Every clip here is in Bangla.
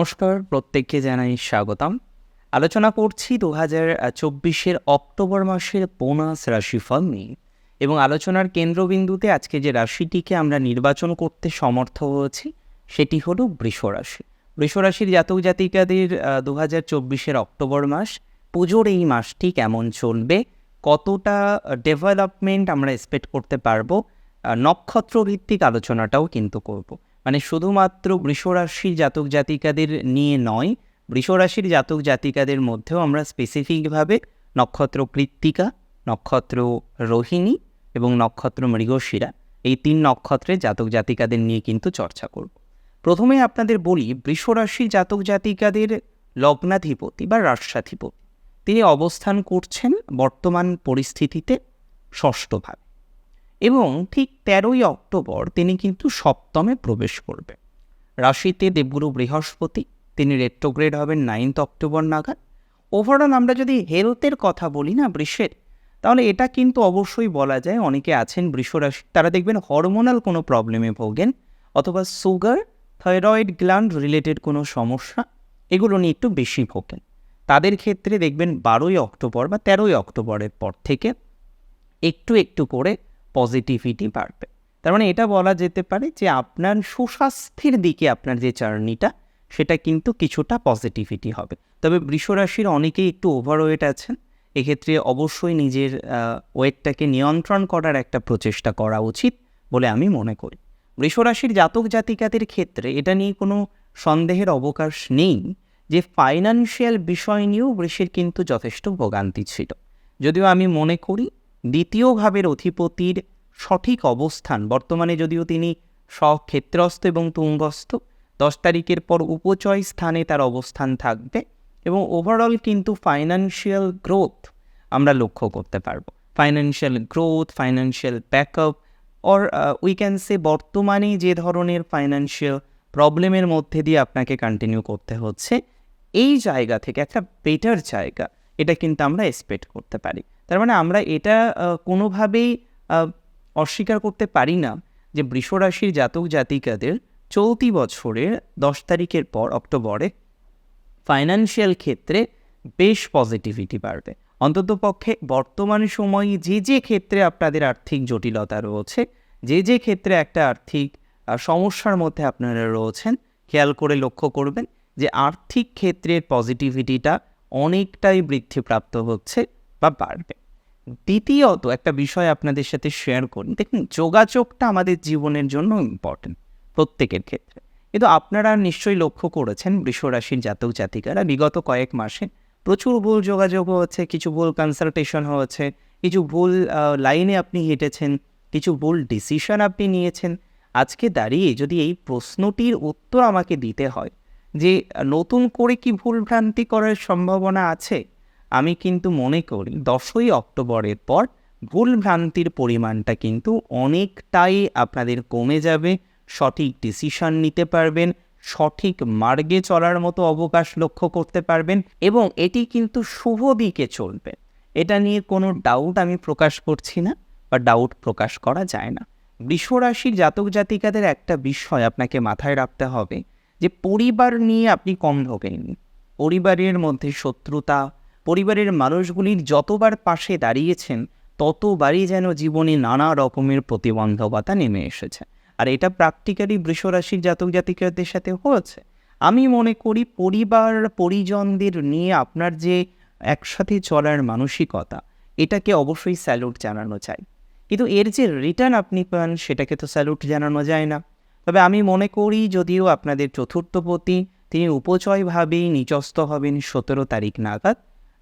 নমস্কার, প্রত্যেককে জানাই স্বাগতম। আলোচনা করছি দু হাজার চব্বিশের অক্টোবর মাসের বোনাস রাশিফল নিয়ে এবং আলোচনার কেন্দ্রবিন্দুতে আজকে যে রাশিটিকে আমরা নির্বাচন করতে সমর্থ হয়েছি, সেটি হলো বৃষ রাশি। বৃষ রাশির জাতক জাতিকাদের দু হাজার চব্বিশের অক্টোবর মাস, পুজোর এই মাসটি কেমন চলবে, কতটা ডেভেলপমেন্ট আমরা এক্সপেক্ট করতে পারব নক্ষত্রভিত্তিক আলোচনাটাও কিন্তু করব। মানে শুধুমাত্র বৃষরাশির জাতক জাতিকাদের নিয়ে নয়, বৃষরাশির জাতক জাতিকাদের মধ্যেও আমরা স্পেসিফিকভাবে নক্ষত্র কৃত্তিকা, নক্ষত্র রোহিণী এবং নক্ষত্র মৃগশিরা এই তিন নক্ষত্রের জাতক জাতিকাদের নিয়ে কিন্তু চর্চা করব। প্রথমে আপনাদের বলি, বৃষরাশির জাতক জাতিকাদের লগ্নাধিপতি বা রাষ্ট্রাধিপতি তিনি অবস্থান করছেন বর্তমান পরিস্থিতিতে ষষ্ঠভাবে এবং ঠিক তেরোই অক্টোবর তিনি কিন্তু সপ্তমে প্রবেশ করবে রাশিতে দেবগুরু বৃহস্পতি, তিনি রেট্রোগ্রেড হবেন নাইন্থ অক্টোবর নাগাদ। ওভারঅল আমরা যদি হেলথের কথা বলি না বৃষের, তাহলে এটা কিন্তু অবশ্যই বলা যায় অনেকে আছেন বৃষরাশি তারা দেখবেন হরমোনাল কোনো প্রবলেমে ভোগেন অথবা সুগার থাইরয়েড গ্ল্যান্ড রিলেটেড কোনো সমস্যা, এগুলো নিয়ে একটু বেশি ভোগেন। তাদের ক্ষেত্রে দেখবেন বারোই অক্টোবর বা তেরোই অক্টোবরের পর থেকে একটু একটু করে পজিটিভিটি বাড়বে। তার মানে এটা বলা যেতে পারে যে আপনার সুস্বাস্থ্যের দিকে আপনার যে জার্নিটা, সেটা কিন্তু কিছুটা পজিটিভিটি হবে। তবে বৃষরাশির অনেকেই একটু ওভারওয়েট আছেন, এক্ষেত্রে অবশ্যই নিজের ওয়েটটাকে নিয়ন্ত্রণ করার একটা প্রচেষ্টা করা উচিত বলে আমি মনে করি। বৃষরাশির জাতক জাতিকাদের ক্ষেত্রে এটা নিয়ে কোনো সন্দেহের অবকাশ নেই যে ফাইন্যান্সিয়াল বিষয় নিয়েও বৃষের কিন্তু যথেষ্ট ভোগান্তি ছিল। যদিও আমি মনে করি দ্বিতীয় ভাবের অধিপতির সঠিক অবস্থান। বর্তমানে যদিও তিনি স্বক্ষেত্রস্থ এবং তুঙ্গস্থ দশ তারিখের পর উপচয় স্থানে তার অবস্থান থাকবে এবং ওভারঅল কিন্তু ফাইন্যান্সিয়াল গ্রোথ আমরা লক্ষ্য করতে পারব। Financial growth financial backup or we can say বর্তমানে যে ধরনের ফাইন্যান্সিয়াল প্রবলেমের মধ্যে দিয়ে আপনাকে কন্টিনিউ করতে হচ্ছে এই জায়গা থেকে একটা বেটার জায়গা এটা কিন্তু আমরা এক্সপেক্ট করতে পারি। তার মানে আমরা এটা কোনোভাবেই আহ, অস্বীকার করতে পারি না যে বৃষরাশির জাতক জাতিকাদের চলতি বছরের দশ তারিখের পর অক্টোবরে ফাইন্যান্সিয়াল ক্ষেত্রে বেশ পজিটিভিটি বাড়বে। অন্ততপক্ষে বর্তমান সময়ে যে যে ক্ষেত্রে আপনাদের আর্থিক জটিলতা রয়েছে, যে যে ক্ষেত্রে একটা আর্থিক সমস্যার মধ্যে আপনারা রয়েছেন, খেয়াল করে লক্ষ্য করবেন যে আর্থিক ক্ষেত্রের পজিটিভিটিটা অনেকটাই বৃদ্ধিপ্রাপ্ত হচ্ছে বা বাড়বে। দ্বিতীয়ত একটা বিষয় আপনাদের সাথে শেয়ার করি দেখুন, যোগাযোগটা আমাদের জীবনের জন্য ইম্পর্টেন্ট প্রত্যেকের ক্ষেত্রে। কিন্তু আপনারা নিশ্চয়ই লক্ষ্য করেছেন, বৃষরাশির জাতক জাতিকারা বিগত কয়েক মাসে প্রচুর ভুল যোগাযোগ হচ্ছে কিছু ভুল কনসালটেশন হয়েছে, কিছু ভুল লাইনে আপনি হেঁটেছেন, কিছু ভুল ডিসিশন আপনি নিয়েছেন। আজকে দাঁড়িয়ে যদি এই প্রশ্নটির উত্তর আমাকে দিতে হয় যে, নতুন করে কি ভুল ভ্রান্তি করার সম্ভাবনা আছে? আমি কিন্তু মনে করি দশই অক্টোবরের পর ভুল ভ্রান্তির পরিমাণটা কিন্তু অনেকটাই আপনাদের কমে যাবে। সঠিক ডিসিশন নিতে পারবেন, সঠিক মার্গে চলার মতো অবকাশ লক্ষ্য করতে পারবেন এবং এটি কিন্তু শুভ দিকে চলবে। এটা নিয়ে কোনো ডাউট আমি প্রকাশ করছি না বা ডাউট প্রকাশ করা যায় না। বৃষরাশির জাতক জাতিকাদের একটা বিষয় আপনাকে মাথায় রাখতে হবে যে পরিবার নিয়ে আপনি কম ভোগেননি। পরিবারের মধ্যে শত্রুতা পরিবারের মানুষগুলির যতবার পাশে দাঁড়িয়েছেন, ততবারই যেন জীবনে নানা রকমের প্রতিবন্ধকতা নেমে এসেছে। আর এটা প্র্যাকটিক্যালি বৃষরাশির জাতক জাতিকাদের সাথে হয়েছে। আমি মনে করি পরিবার, পরিজনদের নিয়ে আপনার যে একসাথে চলার মানসিকতা, এটাকে অবশ্যই স্যালুট জানানো চাই। কিন্তু এর যে রিটার্ন আপনি পান, সেটাকে তো স্যালুট জানানো যায় না। তবে আমি মনে করি যদিও আপনাদের চতুর্থপতি তিনি উপচয়ভাবেই নিচস্ত হবেন সতেরো তারিখ নাগাদ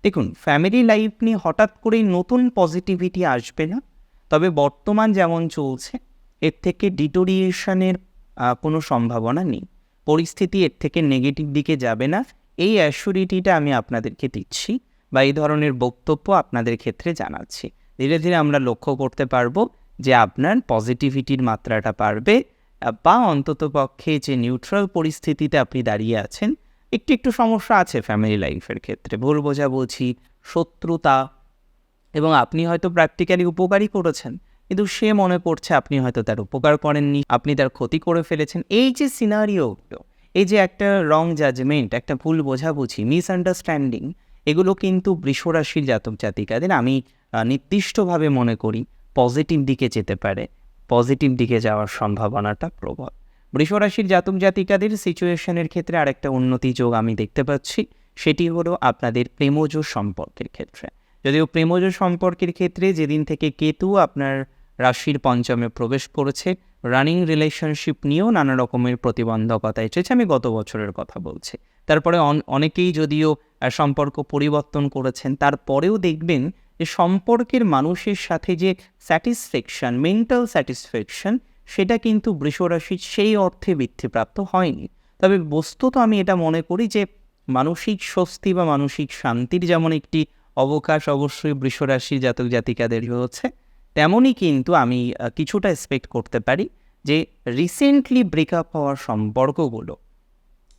দেখুন ফ্যামিলি লাইফ নিয়ে হঠাৎ করেই নতুন পজিটিভিটি আসবে না। তবে বর্তমান যেমন চলছে, এর থেকে ডিটোরিয়েশনের কোনো সম্ভাবনা নেই। পরিস্থিতি এর থেকে নেগেটিভ দিকে যাবে না। এই অ্যাসুরিটিটা আমি আপনাদেরকে দিচ্ছি বা এই ধরনের বক্তব্য আপনাদের ক্ষেত্রে জানাচ্ছি। ধীরে ধীরে আমরা লক্ষ্য করতে পারব যে আপনার পজিটিভিটির মাত্রাটা বাড়বে বা অন্তত পক্ষে যে নিউট্রাল পরিস্থিতিতে আপনি দাঁড়িয়ে আছেন একটু একটু সমস্যা আছে ফ্যামিলি লাইফের ক্ষেত্রে। ভুল বোঝাবুঝি, শত্রুতা এবং আপনি হয়তো প্র্যাকটিক্যালি উপকারই করেছেন, কিন্তু সে মনে করছে আপনি হয়তো তার উপকার করেননি, আপনি তার ক্ষতি করে ফেলেছেন। এই যে সিনারিওগুলো এই যে একটা রং জাজমেন্ট একটা ভুল বোঝাবুঝি মিসআন্ডারস্ট্যান্ডিং এগুলো কিন্তু বৃষরাশির জাতক জাতিকাদের আমি নির্দিষ্টভাবে মনে করি পজিটিভ দিকে যেতে পারে। পজিটিভ দিকে যাওয়ার সম্ভাবনাটা প্রবল। বৃষরাশির জাতক জাতিকাদের সিচুয়েশনের ক্ষেত্রে আরেকটা উন্নতি যোগ আমি দেখতে পাচ্ছি। সেটি হলো আপনাদের প্রেমজ সম্পর্কের ক্ষেত্রে। যদিও প্রেমজ সম্পর্কের ক্ষেত্রে যেদিন থেকে কেতু আপনার রাশির পঞ্চমে প্রবেশ করেছে রানিং রিলেশনশিপ নিয়েও নানা রকমের প্রতিবন্ধকতা এসেছে, আমি গত বছরের কথা বলছি। তারপরে অনেকেই যদিও সম্পর্ক পরিবর্তন করেছেন, তারপরেও দেখবেন যে সম্পর্কের মানুষের সাথে যে স্যাটিসফ্যাকশন মেন্টাল স্যাটিসফ্যাকশন সেটা কিন্তু বৃষরাশির সেই অর্থে বৃদ্ধিপ্রাপ্ত হয়নি। তবে বস্তুত আমি এটা মনে করি যে মানসিক স্বস্তি বা মানসিক শান্তির যেমন একটি অবকাশ অবশ্যই বৃষরাশির জাতক জাতিকাদের রয়েছে, তেমনই কিন্তু আমি কিছুটা এক্সপেক্ট করতে পারি যে রিসেন্টলি ব্রেকআপ হওয়ার সম্পর্কগুলো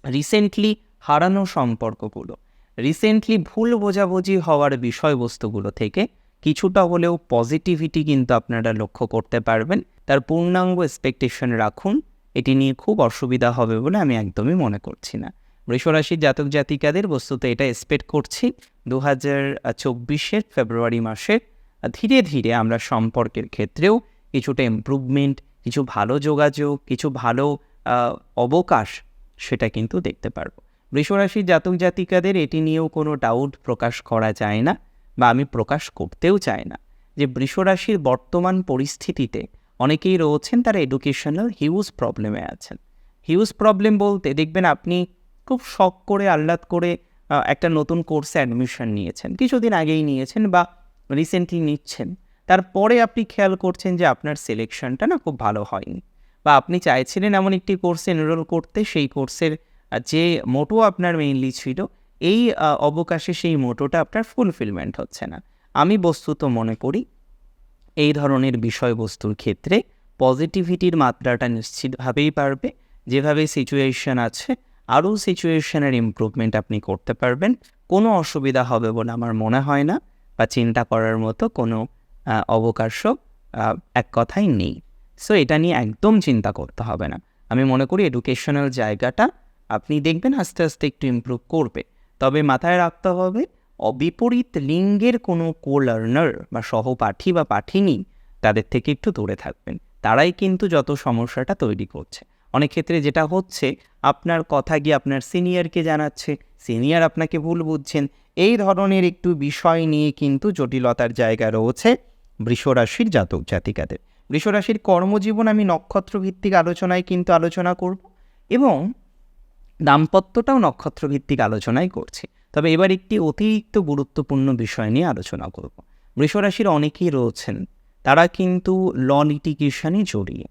রিসেন্টলি হারানো সম্পর্কগুলো রিসেন্টলি ভুল বোঝাবুঝি হওয়ার বিষয়বস্তুগুলো থেকে কিছুটা হলেও পজিটিভিটি কিন্তু আপনারা লক্ষ্য করতে পারবেন। তার পূর্ণাঙ্গ এক্সপেকটেশন রাখুন, এটি নিয়ে খুব অসুবিধা হবে বলে আমি একদমই মনে করছি না। বৃষরাশির জাতক জাতিকাদের বস্তুত এটা এক্সপেক্ট করছি দু হাজার চব্বিশের ফেব্রুয়ারি মাসে ধীরে ধীরে আমরা সম্পর্কের ক্ষেত্রেও কিছুটা ইমপ্রুভমেন্ট কিছু ভালো যোগাযোগ, কিছু ভালো অবকাশ সেটা কিন্তু দেখতে পারব। বৃষরাশির জাতক জাতিকাদের এটি নিয়েও কোনো ডাউট প্রকাশ করা যায় না। বা আমি প্রকাশ করতেও চাই না। যে বৃষরাশির বর্তমান পরিস্থিতিতে অনেকেই রয়েছেন তারা এডুকেশনাল হিউজ প্রবলেমে আছেন। হিউজ প্রবলেম বলতে দেখবেন আপনি খুব শখ করে, আহ্লাদ করে একটা নতুন কোর্সে অ্যাডমিশন নিয়েছেন। কিছুদিন আগেই নিয়েছেন বা রিসেন্টলি নিচ্ছেন। তারপরে আপনি খেয়াল করছেন যে আপনার সিলেকশনটা না খুব ভালো হয়নি। বা আপনি চাইছিলেন এমন একটি কোর্সে এনরোল করতে, সেই কোর্সের যে মোটো আপনার মেইনলি ছিল এই অবকাশে সেই মোটোটা আপনার ফুলফিলমেন্ট হচ্ছে না। আমি বস্তুত মনে করি এই ধরনের বিষয়বস্তুর ক্ষেত্রে পজিটিভিটির মাত্রাটা নিশ্চিতভাবেই পারবে যেভাবে সিচুয়েশন আছে আরও সিচুয়েশনের ইমপ্রুভমেন্ট আপনি করতে পারবেন। কোনো অসুবিধা হবে বলে আমার মনে হয় না বা চিন্তা করার মতো কোনো আহ, এক কথাই নেই। সো এটা নিয়ে একদম চিন্তা করতে হবে না। আমি মনে করি এডুকেশনাল জায়গাটা আপনি দেখবেন আস্তে আস্তে একটু ইমপ্রুভ করবে। তবে মাথায় রাখতে হবে, অবিপরীত লিঙ্গের কোনো কো লার্নার বা সহপাঠী বা পাঠিনী তাদের থেকে একটু দূরে থাকবেন। তারাই কিন্তু যত সমস্যাটা তৈরি করছে। অনেক ক্ষেত্রে যেটা হচ্ছে, আপনার কথা গিয়ে আপনার সিনিয়রকে জানাচ্ছে, সিনিয়র আপনাকে ভুল বুঝছেন, এই ধরনের একটু বিষয় নিয়ে কিন্তু জটিলতার জায়গা রয়েছে বৃষরাশির জাতক জাতিকাদের। বৃষরাশির কর্মজীবন আমি নক্ষত্র ভিত্তিক আলোচনায় কিন্তু আলোচনা করব এবং দাম্পত্যটাও নক্ষত্র ভিত্তিক আলোচনাই করছি। তবে এবার একটি অতিরিক্ত গুরুত্বপূর্ণ বিষয় নিয়ে আলোচনা করব। বৃষরাশির অনেকেই রয়েছেন, তারা কিন্তু ল লিটিগেশনে জড়িয়ে।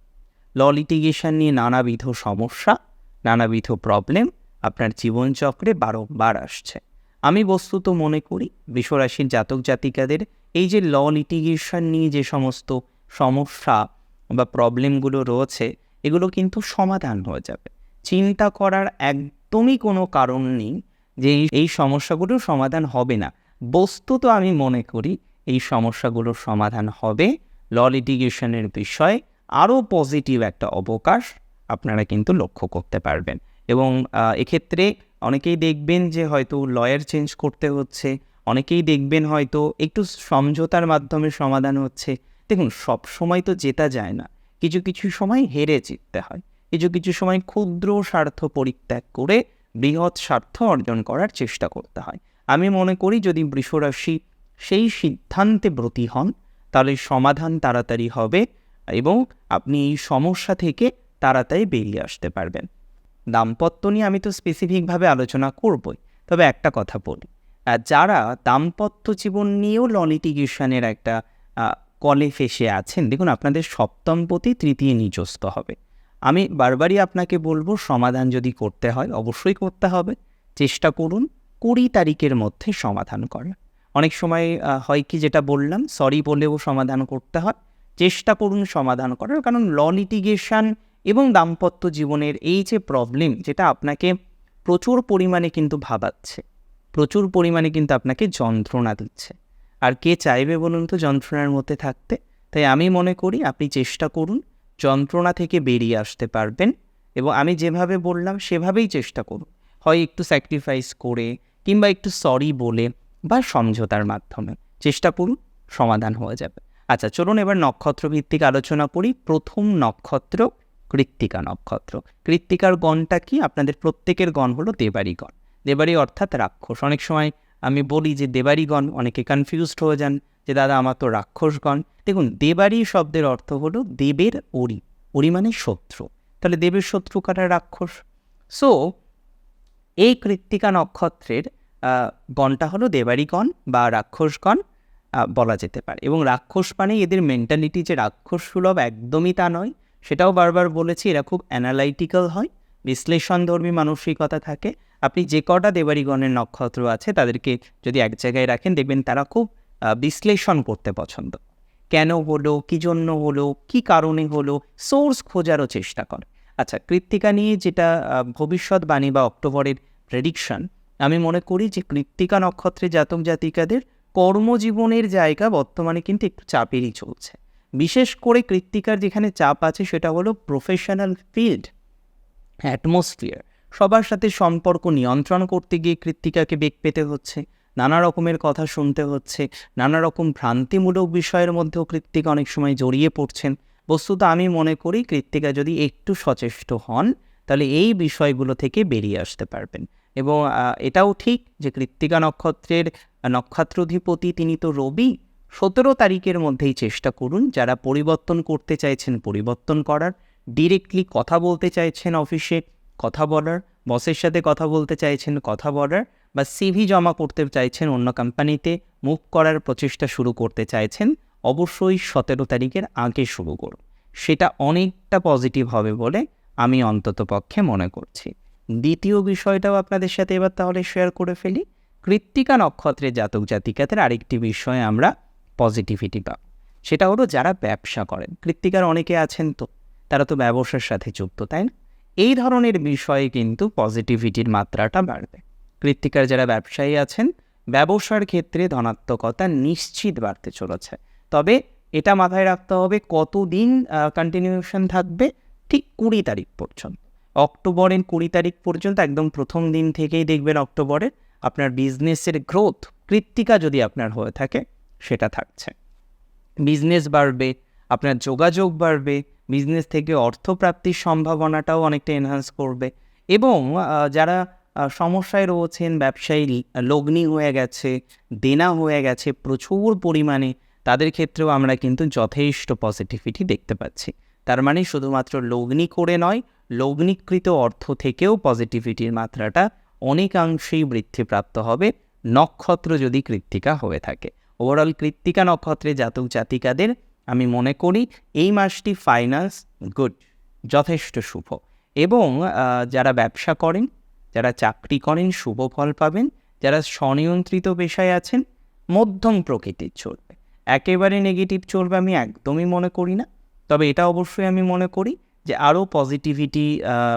ল লিটিগেশন নিয়ে নানাবিধ সমস্যা, নানাবিধ প্রবলেম আপনার জীবনচক্রে বারংবার আসছে। আমি বস্তুত মনে করি, বৃষরাশির জাতক জাতিকাদের এই যে ল লিটিগেশন নিয়ে যে সমস্ত সমস্যা বা প্রবলেমগুলো রয়েছে, এগুলো কিন্তু সমাধান হয়ে যাবে। চিন্তা করার একদমই কোনো কারণ নেই যে এই- সমস্যাগুলোর সমাধান হবে না। বস্তুত আমি মনে করি এই সমস্যাগুলোর সমাধান হবে। ল লিটিগেশনের বিষয়ে আরও পজিটিভ একটা অবকাশ আপনারা কিন্তু লক্ষ্য করতে পারবেন। এবং এক্ষেত্রে অনেকেই দেখবেন যে হয়তো লয়ার চেঞ্জ করতে হচ্ছে, অনেকেই দেখবেন হয়তো একটু সমঝোতার মাধ্যমে সমাধান হচ্ছে। দেখুন সব সময় তো জেতা যায় না। কিছু কিছু সময় হেরে জিততে হয়। কিছু কিছু সময় ক্ষুদ্র স্বার্থ পরিত্যাগ করে বৃহৎ স্বার্থ অর্জন করার চেষ্টা করতে হয়। আমি মনে করি যদি বৃষরাশি সেই সিদ্ধান্তে ব্রতী হন, তাহলে সমাধান তাড়াতাড়ি হবে এবং আপনি এই সমস্যা থেকে তাড়াতাড়ি বেরিয়ে আসতে পারবেন। দাম্পত্য নিয়ে আমি তো স্পেসিফিকভাবে আলোচনা করবই, তবে একটা কথা বলি। যারা দাম্পত্য জীবন নিয়েও ল লিটিগেশনের একটা কলে ফেসে আছেন, দেখুন আপনাদের সপ্তমপতি তৃতীয় নিজস্ব হবে। আমি বারবারই আপনাকে বলব, সমাধান যদি করতে হয়, অবশ্যই করতে হবে। চেষ্টা করুন কুড়ি তারিখের মধ্যে সমাধান করার। অনেক সময় হয় কি যেটা বললাম সরি বলেও সমাধান করতে হয়। চেষ্টা করুন সমাধান করার, কারণ ল লিটিগেশন এবং দাম্পত্য জীবনের এই যে প্রবলেম যেটা আপনাকে প্রচুর পরিমাণে কিন্তু ভাবাচ্ছে। প্রচুর পরিমাণে কিন্তু আপনাকে যন্ত্রণা দিচ্ছে। আর কে চাইবে বলুন তো, যন্ত্রণার মধ্যে থাকতে? তাই আমি মনে করি, আপনি চেষ্টা করুন যন্ত্রণা থেকে বেরিয়ে আসতে পারবেন এবং আমি যেভাবে বললাম, সেভাবেই চেষ্টা করুন। হয় একটু স্যাক্রিফাইস করে কিংবা একটু সরি বলে বা সমঝোতার মাধ্যমে। চেষ্টা করুন, সমাধান হয়ে যাবে। আচ্ছা চলুন এবার নক্ষত্র ভিত্তিক আলোচনা করি। প্রথম নক্ষত্র কৃত্তিকা নক্ষত্র। কৃত্তিকার গণটা কি? আপনাদের প্রত্যেকের গণ হলো দেবারি গণ। দেবারি অর্থাৎ রাক্ষস। অনেক সময় আমি বলি যে দেবারি গণ, অনেকে কনফিউজড হয়ে যান। যে, দাদা, আমার তো রাক্ষসগণ। দেখুন দেবারি শব্দের অর্থ হলো দেবের অরি অরি মানে শত্রু। তাহলে দেবের শত্রু কাটা রাক্ষস? সো এই কৃত্তিকা নক্ষত্রের গণটা হলো দেবারিগণ বা রাক্ষসগণ বলা যেতে পারে। এবং রাক্ষস মানে এদের মেন্টালিটি যে, রাক্ষস সুলভ একদমই তা নয়। সেটাও বারবার বলেছি, এরা খুব অ্যানালাইটিক্যাল হয়, বিশ্লেষণধর্মী মানসিকতা থাকে। আপনি যে কটা দেবারিগণের নক্ষত্র আছে, তাদেরকে যদি এক জায়গায় রাখেন, দেখবেন তারা খুব বিশ্লেষণ করতে পছন্দ। কেন হলো, কী জন্য হলো, কী কারণে হলো সোর্স খোঁজারও চেষ্টা করে। আচ্ছা কৃত্তিকা নিয়ে যেটা ভবিষ্যৎবাণী বা অক্টোবরের প্রেডিকশন আমি মনে করি যে কৃত্তিকা নক্ষত্রে জাতক জাতিকাদের কর্মজীবনের জায়গা বর্তমানে কিন্তু একটু চাপেরই চলছে। বিশেষ করে কৃত্তিকার যেখানে চাপ আছে সেটা হলো প্রফেশনাল ফিল্ড অ্যাটমসফিয়ার সবার সাথে সম্পর্ক নিয়ন্ত্রণ করতে গিয়ে কৃত্তিকাকে বেগ পেতে হচ্ছে। নানা রকমের কথা শুনতে হচ্ছে, নানা রকম ভ্রান্তিমূলক বিষয়ের মধ্যেও কৃত্তিকা অনেক সময় জড়িয়ে পড়ছেন। বস্তুত আমি মনে করি কৃত্তিকা যদি একটু সচেষ্ট হন, তাহলে এই বিষয়গুলো থেকে বেরিয়ে আসতে পারবেন। এবং এটাও ঠিক যে কৃত্তিকা নক্ষত্রের নক্ষত্রাধিপতি তিনি তো রবি, সতেরো তারিখের মধ্যেই চেষ্টা করুন যারা পরিবর্তন করতে চাইছেন পরিবর্তন করার, ডিরেক্টলি কথা বলতে চাইছেন অফিসে কথা বলার, বসের সাথে কথা বলতে চাইছেন কথা বলার বা সিভি জমা করতে চাইছেন অন্য কোম্পানিতে মুভ করার প্রচেষ্টা শুরু করতে চাইছেন, অবশ্যই সতেরো তারিখের আগে শুরু করুন। সেটা অনেকটা পজিটিভ হবে বলে আমি অন্তত পক্ষে মনে করছি। দ্বিতীয় বিষয়টাও আপনাদের সাথে এবার তাহলে শেয়ার করে ফেলি। কৃত্তিকা নক্ষত্রের জাতক জাতিকাদের আরেকটি বিষয়ে আমরা পজিটিভিটি পাব। সেটা হলো যারা ব্যবসা করেন। কৃত্তিকার অনেকে আছেন তো, তারা তো ব্যবসার সাথে যুক্ত, তাই না? এই ধরনের বিষয়ে কিন্তু পজিটিভিটির মাত্রাটা বাড়বে। কৃত্তিকার যারা ব্যবসায়ী আছেন, ব্যবসার ক্ষেত্রে ধনাত্মকতা নিশ্চিত বাড়তে চলেছে। তবে এটা মাথায় রাখতে হবে কতদিন কন্টিনিউশন থাকবে, ঠিক কুড়ি তারিখ পর্যন্ত। অক্টোবরের কুড়ি তারিখ পর্যন্ত একদম প্রথম দিন থেকেই দেখবেন অক্টোবরের আপনার বিজনেসের গ্রোথ কৃত্তিকা যদি আপনার হয়ে থাকে, সেটা থাকছে। বিজনেস বাড়বে, আপনার যোগাযোগ বাড়বে বিজনেস থেকে অর্থপ্রাপ্তির সম্ভাবনাটাও অনেকটা এনহান্স করবে। এবং যারা সমস্যায় রয়েছেন, ব্যবসায়ী লগ্নি হয়ে গেছে, দেনা হয়ে গেছে, প্রচুর পরিমাণে। তাদের ক্ষেত্রেও আমরা কিন্তু যথেষ্ট পজিটিভিটি দেখতে পাচ্ছি। তার মানে শুধুমাত্র লগ্নি করে নয়, লগ্নিকৃত অর্থ থেকেও পজিটিভিটির মাত্রাটা অনেকাংশেই বৃদ্ধিপ্রাপ্ত হবে, নক্ষত্র যদি কৃত্তিকা হয়ে থাকে। ওভারঅল কৃত্তিকা নক্ষত্রে জাতক জাতিকাদের আমি মনে করি এই মাসটি ফাইন্যান্স গুড যথেষ্ট শুভ। এবং যারা ব্যবসা করেন যারা চাকরি করেন, শুভ ফল পাবেন। যারা স্বনিয়ন্ত্রিত পেশায় আছেন, মধ্যম প্রকৃতির চলবে একেবারে নেগেটিভ চলবে আমি একদমই মনে করি না। তবে এটা অবশ্যই আমি মনে করি যে আরও পজিটিভিটি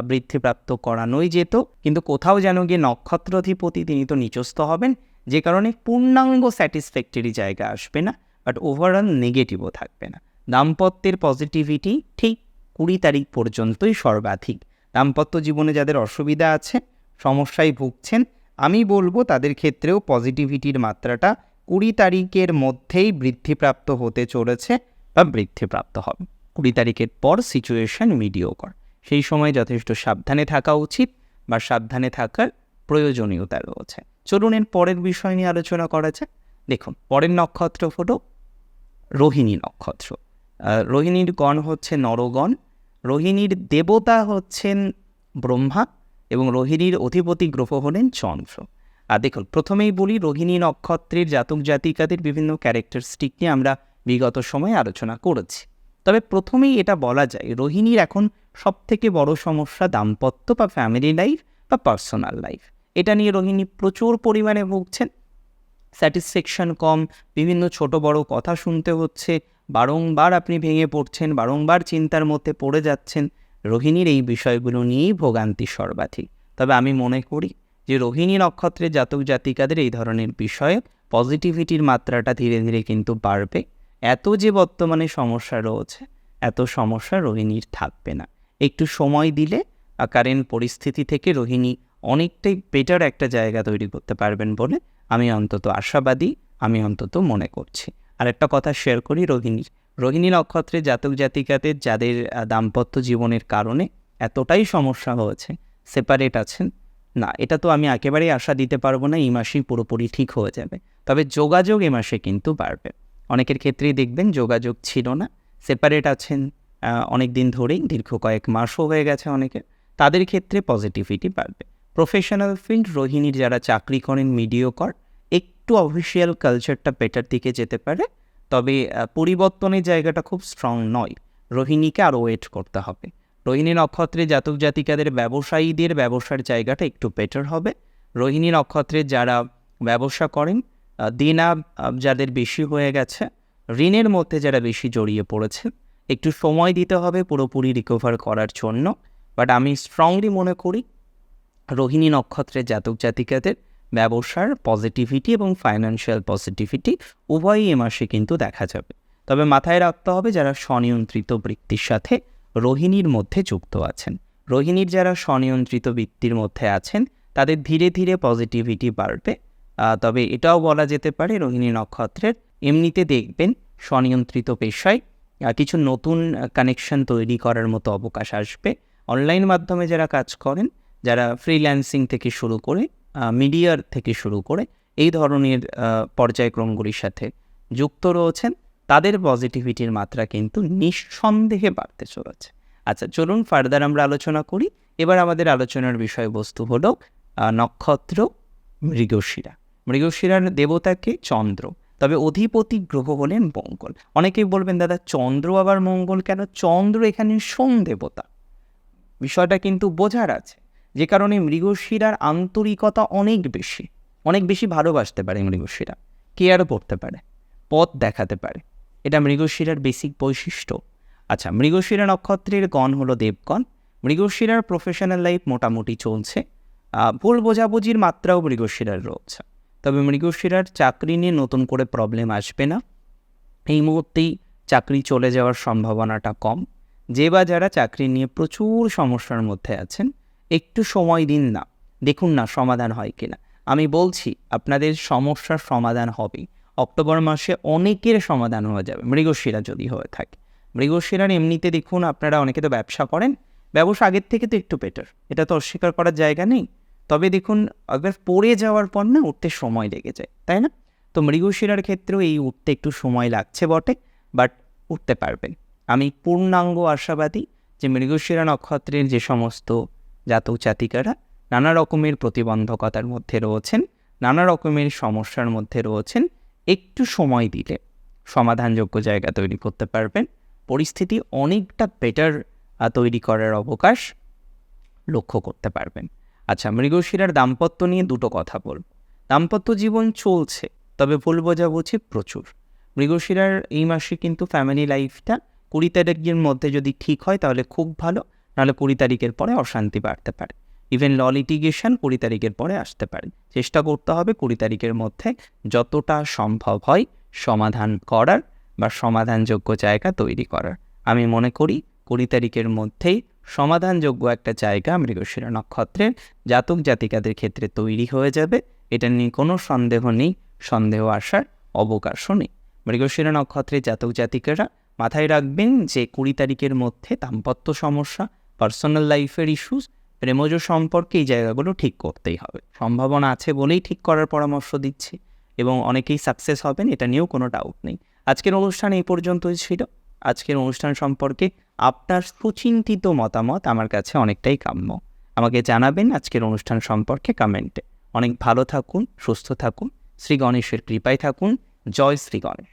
বৃদ্ধিপ্রাপ্ত করানোই যেত। কিন্তু কোথাও যেন গিয়ে নক্ষত্রাধিপতি তিনি তো নিচস্থ হবেন। যে কারণে পূর্ণাঙ্গ স্যাটিসফ্যাক্টরি জায়গা আসবে না বাট ওভারঅল নেগেটিভও থাকবে না। দাম্পত্যের পজিটিভিটি ঠিক কুড়ি তারিখ পর্যন্তই সর্বাধিক। দাম্পত্য জীবনে যাদের অসুবিধা আছে সমস্যায় ভুগছেন, আমি বলব তাদের ক্ষেত্রেও পজিটিভিটির মাত্রাটা কুড়ি তারিখের মধ্যেই বৃদ্ধিপ্রাপ্ত হতে চলেছে বা বৃদ্ধিপ্রাপ্ত হবে। কুড়ি তারিখের পর সিচুয়েশন মিডিওকর সেই সময় যথেষ্ট সাবধানে থাকা উচিত বা সাবধানে থাকার প্রয়োজনীয়তা রয়েছে। চলুন এর পরের বিষয় নিয়ে আলোচনা করা যাক। দেখুন, পরের নক্ষত্র হলো রোহিণী নক্ষত্র। রোহিণীর গণ হচ্ছে নরগণ, রোহিণীর দেবতা হচ্ছেন ব্রহ্মা এবং রোহিণীর অধিপতি গ্রহ হলেন চন্দ্র। আর দেখুন, প্রথমেই বলি রোহিণী নক্ষত্রের জাতক জাতিকাদের বিভিন্ন ক্যারেক্টারিস্টিক নিয়ে আমরা বিগত সময়ে আলোচনা করেছি। তবে প্রথমেই এটা বলা যায়, রোহিণীর এখন সবথেকে বড় সমস্যা দাম্পত্য বা ফ্যামিলি লাইফ বা পার্সোনাল লাইফ এটা নিয়ে রোহিণী প্রচুর পরিমাণে ভুগছেন। স্যাটিসফ্যাকশন কম, বিভিন্ন ছোট বড় কথা শুনতে হচ্ছে, বারংবার আপনি ভেঙে পড়ছেন, বারংবার চিন্তার মধ্যে পড়ে যাচ্ছেন। রোহিণীর এই বিষয়গুলো নিয়েই ভোগান্তি সর্বাধিক। তবে আমি মনে করি যে রোহিণী নক্ষত্রে জাতক জাতিকাদের এই ধরনের বিষয়ে পজিটিভিটির মাত্রাটা ধীরে ধীরে কিন্তু বাড়বে। এত যে বর্তমানে সমস্যা রয়েছে, এত সমস্যা রোহিণীর থাকবে না। একটু সময় দিলে কারেন্ট পরিস্থিতি থেকে রোহিণী অনেকটাই বেটার একটা জায়গা তৈরি করতে পারবেন বলে আমি অন্তত আশাবাদী, আমি অন্তত মনে করছি। আর একটা কথা শেয়ার করি রোহিণীর। রোহিণী নক্ষত্রে জাতক জাতিকাদের যাদের দাম্পত্য জীবনের কারণে এতটাই সমস্যা হয়েছে সেপারেট আছেন, না, এটা তো আমি একেবারেই আশা দিতে পারব না, এই মাসেই পুরোপুরি ঠিক হয়ে যাবে। তবে যোগাযোগ এ মাসে কিন্তু বাড়বে। অনেকের ক্ষেত্রেই দেখবেন যোগাযোগ ছিল না সেপারেট আছেন অনেক দিন ধরেই, দীর্ঘ কয়েক মাসও হয়ে গেছে অনেকের, তাদের ক্ষেত্রে পজিটিভিটি বাড়বে। প্রফেশনাল ফিল্ড রোহিণীর যারা চাকরি করেন মিডিওকর একটু অফিসিয়াল কালচারটা বেটার দিকে যেতে পারে তবে পরিবর্তনের জায়গাটা খুব স্ট্রং নয়। রোহিণীকে আরও ওয়েট করতে হবে। রোহিণী নক্ষত্রে জাতক জাতিকাদের ব্যবসায়ীদের ব্যবসার জায়গাটা একটু বেটার হবে। রোহিণী নক্ষত্রে যারা ব্যবসা করেন দেনা যাদের বেশি হয়ে গেছে, ঋণের মধ্যে যারা বেশি জড়িয়ে পড়েছে, একটু সময় দিতে হবে পুরোপুরি রিকভার করার জন্য। বাট আমি স্ট্রংলি মনে করি, রোহিণী নক্ষত্রের জাতক জাতিকাদের ব্যবসার পজিটিভিটি এবং ফাইন্যান্সিয়াল পজিটিভিটি উভয়ই এ মাসে কিন্তু দেখা যাবে। তবে মাথায় রাখতে হবে যারা স্বনিয়ন্ত্রিত বৃত্তির সাথে রোহিণীর মধ্যে যুক্ত আছেন। রোহিণীর যারা স্বনিয়ন্ত্রিত বৃত্তির মধ্যে আছেন, তাদের ধীরে ধীরে পজিটিভিটি বাড়বে। তবে এটাও বলা যেতে পারে রোহিণী নক্ষত্রের, এমনিতে দেখবেন স্বনিয়ন্ত্রিত পেশায় কিছু নতুন কানেকশন তৈরি করার মতো অবকাশ আসবে। অনলাইন মাধ্যমে যারা কাজ করেন, যারা ফ্রিল্যান্সিং থেকে শুরু করে মিডিয়ার থেকে শুরু করে এই ধরনের পর্যায়ক্রমগুলির সাথে যুক্ত রয়েছেন। তাদের পজিটিভিটির মাত্রা কিন্তু নিঃসন্দেহে বাড়তে চলেছে। আচ্ছা চলুন ফার্দার আমরা আলোচনা করি। এবার আমাদের আলোচনার বিষয়বস্তু হলো নক্ষত্র, মৃগশিরা। মৃগশিরার দেবতাকে চন্দ্র। তবে অধিপতি গ্রহ হলেন মঙ্গল। অনেকেই বলবেন, দাদা, চন্দ্র আবার মঙ্গল কেন? চন্দ্র এখানে সোম দেবতা। বিষয়টা কিন্তু বোঝার আছে। যে কারণে মৃগশিরার আন্তরিকতা অনেক বেশি অনেক বেশি ভালোবাসতে পারে মৃগশিরা কেয়ারও করতে পারে, পথ দেখাতে পারে। এটা মৃগশিরার বেসিক বৈশিষ্ট্য। আচ্ছা মৃগশিরা নক্ষত্রের গণ হলো দেবগণ। মৃগশিরার প্রফেশনাল লাইফ মোটামুটি চলছে। ভুল বোঝাবুঝির মাত্রাও মৃগশিরার রয়েছে। তবে মৃগশিরার চাকরি নিয়ে নতুন করে প্রবলেম আসবে না। এই মুহূর্তেই চাকরি চলে যাওয়ার সম্ভাবনাটা কম। যে বা যারা চাকরি নিয়ে প্রচুর সমস্যার মধ্যে আছেন একটু সময় দিন না। দেখুন না সমাধান হয় কিনা। আমি বলছি, আপনাদের সমস্যার সমাধান হবেই অক্টোবর মাসে অনেকের সমাধান হয়ে যাবে, মৃগশিরা যদি হয়ে থাকে। মৃগশিরার এমনিতে দেখুন, আপনারা অনেকে তো ব্যবসা করেন, ব্যবসা আগের থেকে তো একটু বেটার এটা তো অস্বীকার করার জায়গা নেই। তবে দেখুন একবার পড়ে যাওয়ার পর না উঠতে সময় লেগে যায়, তাই না? তো মৃগশিরার ক্ষেত্রেও এই উঠতে একটু সময় লাগছে বটে বাট উঠতে পারবেন। আমি পূর্ণাঙ্গ আশাবাদী যে মৃগশিরা নক্ষত্রের যে সমস্ত জাতক জাতিকারা নানা রকমের প্রতিবন্ধকতার মধ্যে রয়েছেন, নানা রকমের সমস্যার মধ্যে রয়েছেন। একটু সময় দিলে সমাধানযোগ্য জায়গা তৈরি করতে পারবেন। পরিস্থিতি অনেকটা বেটার তৈরি করার অবকাশ লক্ষ্য করতে পারবেন। আচ্ছা মৃগশিরার দাম্পত্য নিয়ে দুটো কথা বলব। দাম্পত্য জীবন চলছে, তবে ভুল বোঝাবুঝি প্রচুর। মৃগশিরার এই মাসে কিন্তু ফ্যামিলি লাইফটা কুড়ি তারিখের মধ্যে যদি ঠিক হয়, তাহলে খুব ভালো। নাহলে কুড়ি তারিখের পরে অশান্তি বাড়তে পারে। ইভেন ল লিটিগেশন কুড়ি তারিখের পরে আসতে পারে। চেষ্টা করতে হবে কুড়ি তারিখের মধ্যে যতটা সম্ভব হয় সমাধান করার বা সমাধানযোগ্য জায়গা তৈরি করার। আমি মনে করি কুড়ি তারিখের মধ্যেই সমাধানযোগ্য একটা জায়গা মৃগশিরা নক্ষত্রের জাতক জাতিকাদের ক্ষেত্রে তৈরি হয়ে যাবে। এটা নিয়ে কোনো সন্দেহ নেই, সন্দেহ আসার অবকাশও নেই। মৃগশিরা নক্ষত্রের জাতক জাতিকারা মাথায় রাখবেন যে কুড়ি তারিখের মধ্যে দাম্পত্য সমস্যা পার্সোনাল লাইফের ইস্যুস প্রেমজ সম্পর্কে এই জায়গাগুলো ঠিক করতেই হবে। সম্ভাবনা আছে বলেই ঠিক করার পরামর্শ দিচ্ছি এবং অনেকেই সাকসেস হবেন, এটা নিয়েও কোনো ডাউট নেই। আজকের অনুষ্ঠান এই পর্যন্তই ছিল। আজকের অনুষ্ঠান সম্পর্কে আপনার সুচিন্তিত মতামত আমার কাছে অনেকটাই কাম্য। আমাকে জানাবেন আজকের অনুষ্ঠান সম্পর্কে কমেন্টে অনেক ভালো থাকুন, সুস্থ থাকুন, শ্রী গণেশের কৃপায় থাকুন। জয় শ্রী গণেশ।